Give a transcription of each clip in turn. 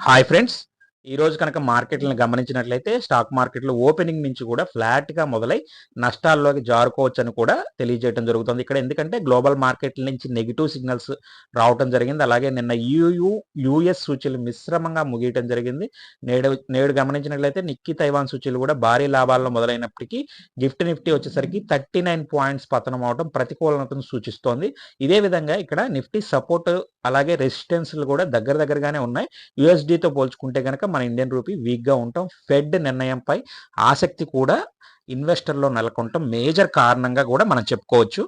Hi friends ఈ రోజు కనుక మార్కెట్లను గమనించినట్లయితే స్టాక్ మార్కెట్లు ఓపెనింగ్ నుంచి కూడా ఫ్లాట్గా మొదలై నష్టాల్లోకి జారుకోవచ్చు అని కూడా తెలియజేయడం జరుగుతుంది. ఇక్కడ ఎందుకంటే గ్లోబల్ మార్కెట్ల నుంచి నెగిటివ్ సిగ్నల్స్ రావడం జరిగింది. అలాగే నిన్న యూయూ యుఎస్ సూచీలు మిశ్రమంగా ముగియటం జరిగింది. నేడు నేడు గమనించినట్లయితే నిక్కీ తైవాన్ సూచీలు కూడా భారీ లాభాల్లో మొదలైనప్పటికీ గిఫ్ట్ నిఫ్టీ వచ్చేసరికి థర్టీ నైన్ పాయింట్స్ పతనం అవడం ప్రతికూలతను సూచిస్తోంది. ఇదే విధంగా ఇక్కడ నిఫ్టీ సపోర్ట్ అలాగే రెసిస్టెన్స్లు కూడా దగ్గర దగ్గరగానే ఉన్నాయి. యుఎస్డితో పోల్చుకుంటే కనుక మన ఇండియన్ రూపీ వీక్గా ఉంటాం. ఫెడ్ నిర్ణయంపై ఆసక్తి కూడా ఇన్వెస్టర్లో నెలకొనటం మేజర్ కారణంగా కూడా మనం చెప్పుకోవచ్చు.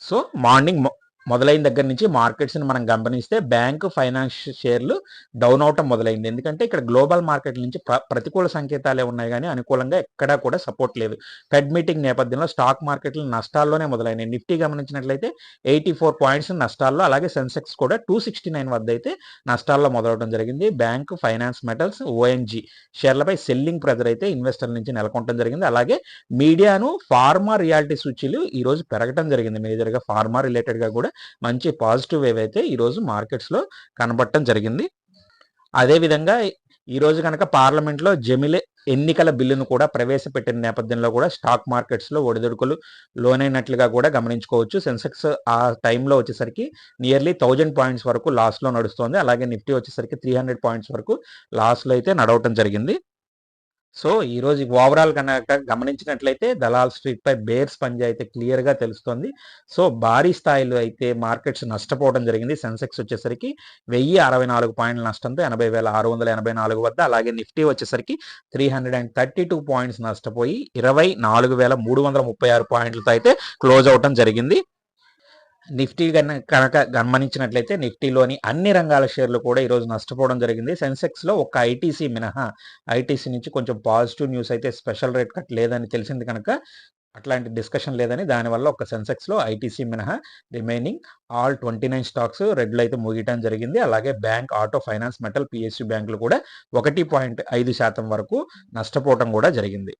సో మార్నింగ్ మొదలైన దగ్గర నుంచి మార్కెట్స్ని మనం గమనిస్తే బ్యాంకు ఫైనాన్స్ షేర్లు డౌన్ అవటం మొదలైంది. ఎందుకంటే ఇక్కడ గ్లోబల్ మార్కెట్ నుంచి ప్ర- ప్రతికూల సంకేతాలే ఉన్నాయి కానీ అనుకూలంగా ఎక్కడా కూడా సపోర్ట్ లేదు ఫెడ్ మీటింగ్ నేపథ్యంలో స్టాక్ మార్కెట్లు నష్టాల్లోనే మొదలైనాయి. నిఫ్టీ గమనించినట్లయితే ఎయిటీ ఫోర్ పాయింట్స్ నష్టాల్లో అలాగే సెన్సెక్స్ కూడా టూ సిక్స్టీ నైన్ వద్ద అయితే నష్టాల్లో మొదలవడం జరిగింది. బ్యాంక్ ఫైనాన్స్ మెటల్స్ ఓఎన్జీ షేర్లపై సెల్లింగ్ ప్రెజర్ అయితే ఇన్వెస్టర్ల నుంచి నెలకొనడం జరిగింది. అలాగే మీడియాను ఫార్మా రియాలిటీ సూచీలు ఈరోజు పెరగడం జరిగింది. మేజర్గా ఫార్మా రిలేటెడ్గా కూడా మంచి పాజిటివ్ వేవ్ అయితే ఈరోజు మార్కెట్స్లో కనబడటం జరిగింది. అదేవిధంగా ఈరోజు కనుక పార్లమెంట్లో జమిలే ఎన్నికల బిల్లును కూడా ప్రవేశపెట్టిన నేపథ్యంలో కూడా స్టాక్ మార్కెట్స్లో ఒడిదుడుకులు లోనైనట్లుగా కూడా గమనించుకోవచ్చు. సెన్సెక్స్ ఆ టైంలో వచ్చేసరికి నియర్లీ థౌజండ్ పాయింట్స్ వరకు లాస్లో నడుస్తోంది. నడుస్తుంది అలాగే నిఫ్టీ వచ్చేసరికి త్రీ హండ్రెడ్ పాయింట్స్ వరకు లాస్లో అయితే నడవటం జరిగింది. సో ఈ రోజు ఓవరాల్ కనుక గమనించినట్లయితే దలాల్ స్ట్రీట్ పై బేర్స్ పంజా అయితే క్లియర్గా తెలుస్తోంది. సో భారీ స్థాయిలో అయితే మార్కెట్స్ నష్టపోవడం జరిగింది. సెన్సెక్స్ వచ్చేసరికి వెయ్యి అరవై నాలుగు పాయింట్ల నష్టంతో ఎనభై వేల ఆరు వందల ఎనభై నాలుగు వద్ద అలాగే నిఫ్టీ వచ్చేసరికి three hundred and thirty two points నష్టపోయి ఇరవై నాలుగు వేల మూడు వందల ముప్పై ఆరు పాయింట్లతో అయితే క్లోజ్ అవటం జరిగింది. నిఫ్టీ కనుక గమనించినట్లయితే నిఫ్టీలోని అన్ని రంగాల షేర్లు కూడా ఈరోజు నష్టపోవడం జరిగింది. సెన్సెక్స్లో ఒక ఐటీసీ మినహా ఐటీసీ నుంచి కొంచెం పాజిటివ్ న్యూస్ అయితే స్పెషల్ రేట్ కట్ లేదని తెలిసింది కనుక అట్లాంటి డిస్కషన్ లేదని దానివల్ల ఒక సెన్సెక్స్లో ఐటీసీ మినహా remaining all twenty nine stocks రెడ్లు అయితే ముగియటం జరిగింది. అలాగే bank auto finance metal PSU బ్యాంకులు కూడా ఒకటి పాయింట్ ఐదు శాతం వరకు నష్టపోవటం కూడా జరిగింది.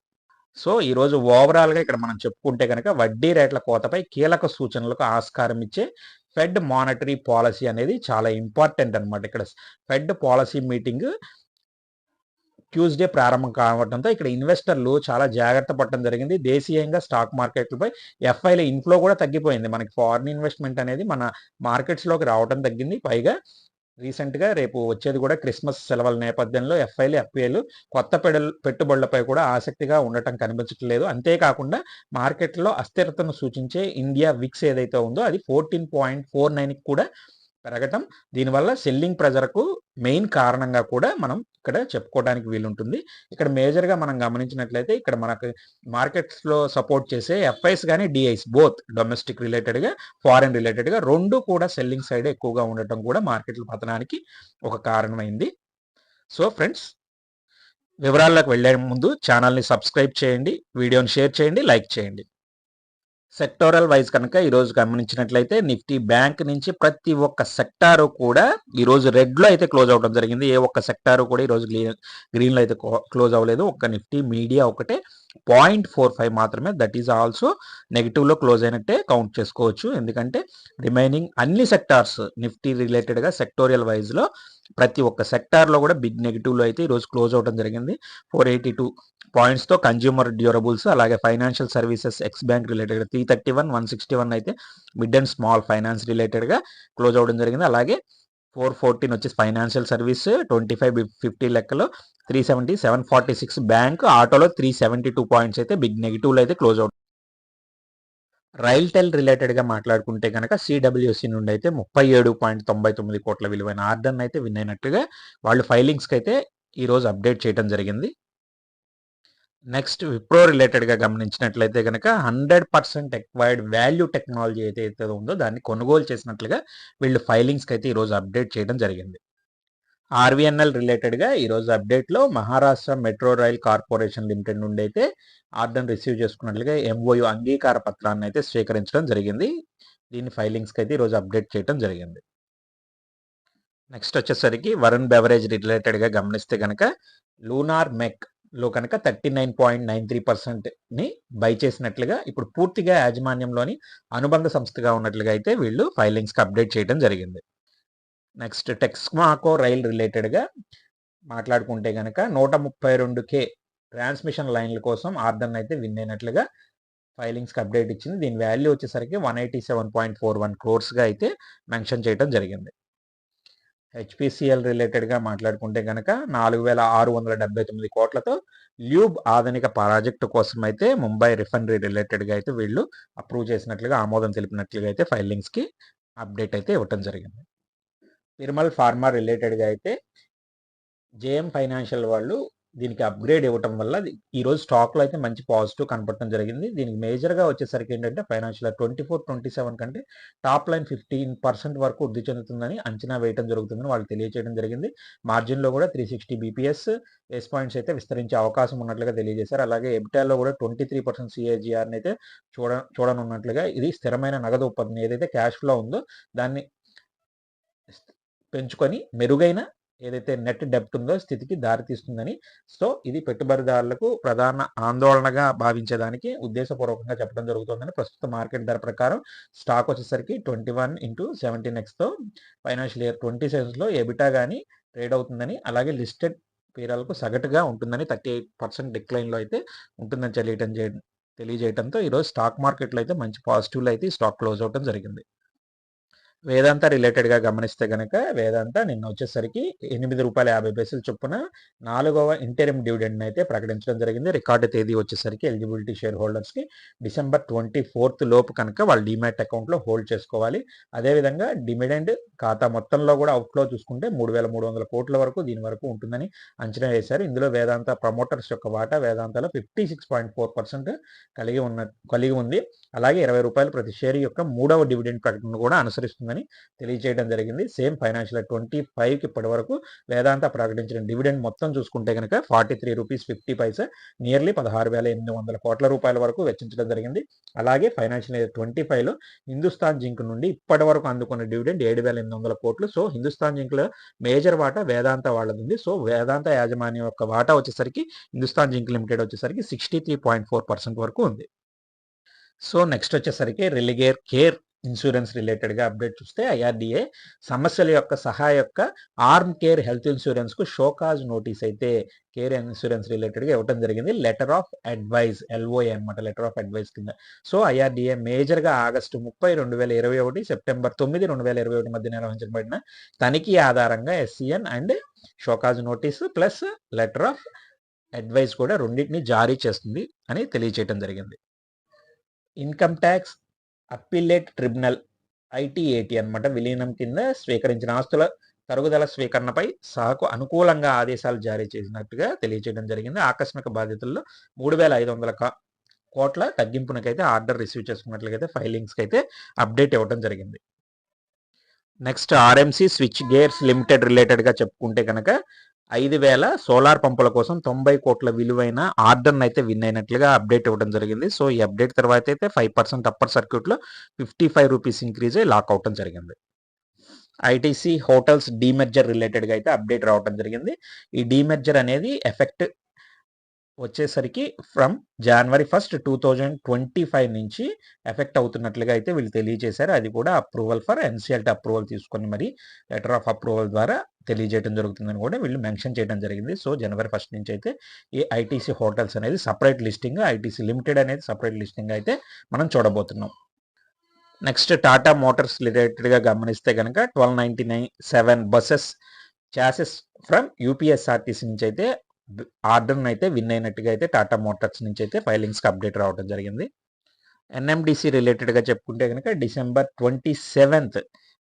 సో ఈరోజు ఓవరాల్గా ఇక్కడ మనం చెప్పుకుంటే కనుక వడ్డీ రేట్ల కోతపై కీలక సూచనలకు ఆస్కారం ఇచ్చే ఫెడ్ మానిటరీ పాలసీ అనేది చాలా ఇంపార్టెంట్ అనమాట ఇక్కడ ఫెడ్ పాలసీ మీటింగ్ ట్యూస్డే ప్రారంభం కావడంతో ఇక్కడ ఇన్వెస్టర్లు చాలా జాగ్రత్త పడటం జరిగింది. దేశీయంగా స్టాక్ మార్కెట్లపై ఎఫ్ఐల ఇన్ఫ్లో కూడా తగ్గిపోయింది. మనకి ఫారిన్ ఇన్వెస్ట్మెంట్ అనేది మన మార్కెట్స్లోకి రావడం తగ్గింది. పైగా రీసెంట్గా రేపు వచ్చేది కూడా క్రిస్మస్ సెలవుల నేపథ్యంలో ఎఫ్ఐలు ఎఫ్ఐలు కొత్త పెడల్ పెట్టుబడులపై కూడా ఆసక్తిగా ఉండటం కనిపించట్లేదు. అంతేకాకుండా మార్కెట్లో అస్థిరతను సూచించే ఇండియా విక్స్ ఏదైతే ఉందో అది ఫోర్టీన్ పాయింట్ ఫోర్ నైన్కి కూడా పెరగటం. దీనివల్ల సెల్లింగ్ ప్రెజర్కు మెయిన్ కారణంగా కూడా మనం ఇక్కడ చెప్పుకోవడానికి వీలుంటుంది. ఇక్కడ మేజర్గా మనం గమనించినట్లయితే ఇక్కడ మనకు మార్కెట్స్లో సపోర్ట్ చేసే ఎఫ్ఐస్ కానీ డిఐస్ బోత్ డొమెస్టిక్ రిలేటెడ్గా ఫారెన్ రిలేటెడ్గా రెండు కూడా సెల్లింగ్ సైడ్ ఎక్కువగా ఉండటం కూడా మార్కెట్ల పతనానికి ఒక కారణమైంది. సో ఫ్రెండ్స్ వివరాల్లోకి వెళ్ళే ముందు ఛానల్ని సబ్స్క్రైబ్ చేయండి వీడియోని షేర్ చేయండి లైక్ చేయండి. సెక్టోరల్ వైజ్ కనుక ఈరోజు గమనించినట్లయితే నిఫ్టీ బ్యాంక్ నుంచి ప్రతి ఒక్క సెక్టారు కూడా ఈరోజు రెడ్లో అయితే క్లోజ్ అవడం జరిగింది. ఏ ఒక్క సెక్టారు కూడా ఈరోజు గ్రీన్ గ్రీన్లో అయితే క్లోజ్ అవ్వలేదు. ఒక్క నిఫ్టీ మీడియా ఒకటే పాయింట్ ఫోర్ ఫైవ్ మాత్రమే దట్ ఈజ్ ఆల్సో నెగిటివ్లో క్లోజ్ అయినట్టే కౌంట్ చేసుకోవచ్చు. ఎందుకంటే రిమైనింగ్ అన్ని సెక్టార్స్ నిఫ్టీ రిలేటెడ్గా సెక్టోరియల్ వైజ్లో ప్రతి ఒక్క సెక్టార్లో కూడా బిగ్ నెగిటివ్లో అయితే ఈరోజు క్లోజ్ అవడం జరిగింది. ఫోర్ ఎయిటీ టూ పాయింట్స్తో కన్జ్యూమర్ డ్యూరబుల్స్ అలాగే financial services ex bank related three thirty one one sixty one అయితే మిడ్ అండ్ స్మాల్ ఫైనాన్స్ రిలేటెడ్గా క్లోజ్ అవ్వడం జరిగింది. అలాగే ఫోర్ ఫోర్టీన్ వచ్చేసి financial service twenty five fifty లెక్కలో three seventy seven forty six bank ఆటోలో three seventy two points అయితే big నెగిటివ్లో అయితే క్లోజ్ అవుతుంది రైల్టెల్ రిలేటెడ్గా మాట్లాడుకుంటే కనుక సిడబ్ల్యూసి నుండి అయితే ముప్పై ఏడు పాయింట్ తొంభై తొమ్మిది కోట్ల విలువైన ఆర్డర్ని అయితే విన్ అయినట్టుగా వాళ్ళు ఫైలింగ్స్కి అయితే ఈరోజు అప్డేట్ చేయడం జరిగింది. నెక్స్ట్ విప్రో రిలేటెడ్గా గమనించినట్లయితే కనుక hundred percent acquired value technology అయితే ఉందో దాన్ని కొనుగోలు చేసినట్లుగా వీళ్ళు ఫైలింగ్స్కి అయితే ఈరోజు అప్డేట్ చేయడం జరిగింది. ఆర్వీఎన్ఎల్ రిలేటెడ్గా ఈరోజు అప్డేట్లో Maharashtra metro rail corporation limited నుండి అయితే ఆర్డర్ రిసీవ్ చేసుకున్నట్లుగా ఎంఓయు అంగీకార పత్రాన్ని అయితే స్వీకరించడం జరిగింది. దీని ఫైలింగ్స్కి అయితే ఈరోజు అప్డేట్ చేయడం జరిగింది. నెక్స్ట్ వచ్చేసరికి వరుణ్ బెవరేజ్ రిలేటెడ్గా గమనిస్తే కనుక లూనార్ మెక్ లో కనుక thirty nine point nine three పర్సెంట్ని buy చేసినట్లుగా ఇప్పుడు పూర్తిగా యాజమాన్యంలోని అనుబంధ సంస్థగా ఉన్నట్లుగా అయితే వీళ్ళు ఫైలింగ్స్కి అప్డేట్ చేయడం జరిగింది. నెక్స్ట్ టెక్స్మాకో రైల్ రిలేటెడ్గా మాట్లాడుకుంటే కనుక నూట ముప్పై రెండు కే ట్రాన్స్మిషన్ లైన్ల కోసం ఆర్డర్ని అయితే విన్ అయినట్లుగా ఫైలింగ్స్కి అప్డేట్ ఇచ్చింది. దీని వాల్యూ వచ్చేసరికి one eighty seven point four one క్రోర్స్గా అయితే మెన్షన్ చేయడం జరిగింది. హెచ్పిసిఎల్ రిలేటెడ్గా మాట్లాడుకుంటే కనుక నాలుగు వేల ఆరు వందల డెబ్బై తొమ్మిది కోట్లతో ల్యూబ్ ఆధునిక ప్రాజెక్టు కోసం అయితే ముంబై రిఫైనరీ రిలేటెడ్గా అయితే వీళ్ళు అప్రూవ్ చేసినట్లుగా ఆమోదం తెలిపినట్లుగా అయితే ఫైలింగ్స్కి అప్డేట్ అయితే ఇవ్వటం జరిగింది. పిరుమల్ ఫార్మా రిలేటెడ్గా అయితే జేఎం ఫైనాన్షియల్ వాళ్ళు దీనికి అప్గ్రేడ్ ఇవ్వటం వల్ల ఈరోజు స్టాక్లో అయితే మంచి పాజిటివ్ కనపడటం జరిగింది. దీనికి మేజర్గా వచ్చేసరికి ఏంటంటే financial twenty four twenty seven కంటే టాప్ లైన్ ఫిఫ్టీన్ పర్సెంట్ వరకు వృద్ధి చెందుతుందని అంచనా వేయడం జరుగుతుందని వాళ్ళు తెలియజేయడం జరిగింది. మార్జిన్లో కూడా three sixty BPS base points అయితే విస్తరించే అవకాశం ఉన్నట్లుగా తెలియజేశారు. అలాగే ఎబిటాలో కూడా ట్వంటీ త్రీ పర్సెంట్ సిఏజీఆర్ని అయితే చూడ చూడనున్నట్లుగా ఇది స్థిరమైన నగదు ఉత్పత్తిని ఏదైతే క్యాష్ ఫ్లో ఉందో దాన్ని పెంచుకొని మెరుగైన ఏదైతే నెట్ డెప్ట్ ఉందో స్థితికి దారితీస్తుందని సో ఇది పెట్టుబడిదారులకు ప్రధాన ఆందోళనగా భావించేదానికి ఉద్దేశపూర్వకంగా చెప్పడం జరుగుతుందని ప్రస్తుత మార్కెట్ ధర ప్రకారం స్టాక్ వచ్చేసరికి ట్వంటీ వన్ ఇంటూ సెవెంటీన్ ఎక్స్తో ఫైనాన్షియల్ ఇయర్ ట్వంటీ సెవెన్స్లో ఎబిటా కానీ ట్రేడ్ అవుతుందని అలాగే లిస్టెడ్ పీరాలకు సగటుగా ఉంటుందని థర్టీ ఎయిట్ పర్సెంట్ డిక్లైన్లో అయితే ఉంటుందని తెలియటం తెలియజేయడంతో ఈరోజు స్టాక్ మార్కెట్లో అయితే మంచి పాజిటివ్లో అయితే స్టాక్ క్లోజ్ అవడం జరిగింది. వేదాంత రిలేటెడ్గా గమనిస్తే కనుక వేదాంత నిన్న వచ్చేసరికి ఎనిమిది రూపాయల యాభై పైసలు చొప్పున నాలుగవ ఇంటరిమ్ డివిడెండ్ అయితే ప్రకటించడం జరిగింది. రికార్డు తేదీ వచ్చేసరికి ఎలిజిబిలిటీ షేర్ హోల్డర్స్కి డిసెంబర్ ట్వంటీ ఫోర్త్ లోపు కనుక వాళ్ళు డిమాట్ అకౌంట్లో హోల్డ్ చేసుకోవాలి. అదేవిధంగా డివిడెండ్ ఖాతా మొత్తంలో కూడా అవుట్ఫ్లో చూసుకుంటే మూడు వేల మూడు వందల కోట్ల వరకు దీని వరకు ఉంటుందని అంచనా వేశారు. ఇందులో వేదాంత ప్రమోటర్స్ యొక్క వాటా వేదాంతలో fifty six point four percent కలిగి ఉన్న కలిగి ఉంది. అలాగే ఇరవై రూపాయలు ప్రతి షేర్ యొక్క మూడవ డివిడెండ్ ప్రకటన కూడా అనుసరిస్తుందని తెలియజేయడం జరిగింది. సేమ్ ఫైనాన్షియల్ ట్వంటీ ఫైవ్కి ఇప్పటి వరకు వేదాంత ప్రకటించిన డివిడెండ్ మొత్తం చూసుకుంటే కనుక forty three rupees fifty paisa nearly పదహారు వేల ఎనిమిది వందల కోట్ల రూపాయల వరకు వెచ్చించడం జరిగింది. అలాగే ఫైనాన్షియల్ ఇయర్ ట్వంటీ ఫైవ్లో హిందుస్థాన్ జింక్ నుండి ఇప్పటి వరకు అందుకున్న డివిడెండ్ ఏడు వేల ఎనిమిది వందల కోట్లు. సో హిందుస్థాన్ జింక్లో మేజర్ వాటా వేదాంత వాళ్ళది ఉంది సో వేదాంత యాజమాన్యం యొక్క వాటా వచ్చేసరికి హిందుస్థాన్ జింక్ లిమిటెడ్ వచ్చేసరికి sixty three point four percent వరకు ఉంది. సో నెక్స్ట్ వచ్చేసరికి రిలిగేర్ కేర్ ఇన్సూరెన్స్ రిలేటెడ్గా అప్డేట్ చూస్తే ఐఆర్డిఏ సమస్యల యొక్క సహాయ యొక్క ఆర్మ్ కేర్ హెల్త్ ఇన్సూరెన్స్కు షోకాజ్ నోటీస్ అయితే కేర్ ఇన్సూరెన్స్ రిలేటెడ్గా ఇవ్వడం జరిగింది. లెటర్ ఆఫ్ అడ్వైజ్ ఎల్ఓఏ అనమాట లెటర్ ఆఫ్ అడ్వైజ్ కింద. సో ఐఆర్డీఏ మేజర్గా ఆగస్టు ముప్పై రెండు వేల ఇరవై ఒకటి సెప్టెంబర్ తొమ్మిది రెండు వేల ఇరవై ఒకటి మధ్య నిర్వహించబడిన తనిఖీ ఆధారంగా SCN and show cause notice plus letter of advise కూడా రెండింటిని జారీ చేస్తుంది అని తెలియచేయడం జరిగింది. Income tax appellate tribunal ITAT అన్నమాట. విలీనం కింద స్వీకరించిన ఆస్తుల తరుగుదల స్వీకరణపై సహకు అనుకూలంగా ఆదేశాలు జారీ చేసినట్టుగా తెలియజేయడం జరిగింది. ఆకస్మిక బాధ్యతల్లో మూడు వేల ఐదు వందల కోట్ల తగ్గింపునకైతే ఆర్డర్ రిసీవ్ చేసుకున్నట్లయితే ఫైలింగ్స్కి అయితే అప్డేట్ ఇవ్వడం జరిగింది. Next RMC switch gears limited రిలేటెడ్గా చెప్పుకుంటే కనుక ఐదు వేల సోలార్ పంపుల కోసం తొంభై కోట్ల విలువైన ఆర్డర్ని అయితే విన్ అయినట్లుగా అప్డేట్ ఇవ్వడం జరిగింది. సో ఈ అప్డేట్ తర్వాత అయితే ఫైవ్ పర్సెంట్ అప్పర్ సర్క్యూట్లో fifty five rupees increase lock అవటం జరిగింది. ఐటీసీ హోటల్స్ డీమెర్జర్ రిలేటెడ్గా అయితే అప్డేట్ రావడం జరిగింది. ఈ డీమెర్జర్ అనేది ఎఫెక్ట్ వచ్చేసరికి from January first two thousand twenty five నుంచి ఎఫెక్ట్ అవుతున్నట్లుగా అయితే వీళ్ళు తెలియజేశారు. అది కూడా అప్రూవల్ ఫర్ ఎన్సీఎల్టీ అప్రూవల్ తీసుకొని మరి లెటర్ ఆఫ్ అప్రూవల్ ద్వారా తెలియజేయడం జరుగుతుందని కూడా వీళ్ళు మెన్షన్ చేయడం జరిగింది. సో జనవరి ఫస్ట్ నుంచి అయితే ఈ ఐటీసీ హోటల్స్ అనేది సపరేట్ లిస్టింగ్ ఐటీసీ లిమిటెడ్ అనేది సపరేట్ లిస్టింగ్ అయితే మనం చూడబోతున్నాం. నెక్స్ట్ టాటా మోటార్స్ రిలేటెడ్గా గమనిస్తే కనుక twelve ninety nine seven buses chassis from UPSRTC నుంచి అయితే ఆర్డర్ని అయితే విన్ అయినట్టుగా అయితే టాటా మోటార్స్ నుంచి అయితే ఫైలింగ్స్కి అప్డేట్ రావడం జరిగింది. ఎన్ఎండిసి రిలేటెడ్గా చెప్పుకుంటే కనుక డిసెంబర్ ట్వంటీ సెవెంత్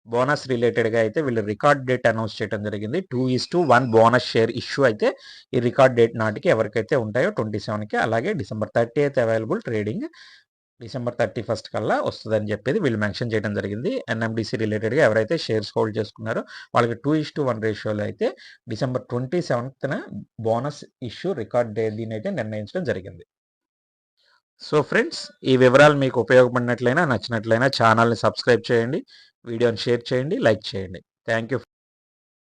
బోనస్ రిలేటెడ్గా అయితే వీళ్ళు రికార్డ్ డేట్ అనౌన్స్ చేయడం జరిగింది. Two is to one bonus share issue అయితే ఈ రికార్డ్ డేట్ నాటికి ఎవరికైతే ఉంటాయో ట్వంటీ సెవెన్కి అలాగే డిసెంబర్ థర్టీ అయితే available trading December thirty first కల్లా వస్తుందని చెప్పేది వీళ్ళు మెన్షన్ చేయడం జరిగింది. ఎన్ఎండిసి రిలేటెడ్గా ఎవరైతే షేర్స్ హోల్డ్ చేసుకున్నారో వాళ్ళకి టూ ఇస్ టు వన్ రేషియోలో అయితే డిసెంబర్ ట్వంటీ సెవెంత్న బోనస్ ఇష్యూ రికార్డ్ డేదీని అయితే నిర్ణయించడం జరిగింది. సో ఫ్రెండ్స్ ఈ వివరాలు మీకు ఉపయోగపడినట్లయినా నచ్చినట్లయినా ఛానల్ని సబ్స్క్రైబ్ చేయండి. వీడియోని షేర్ చేయండి. లైక్ చేయండి. Thank you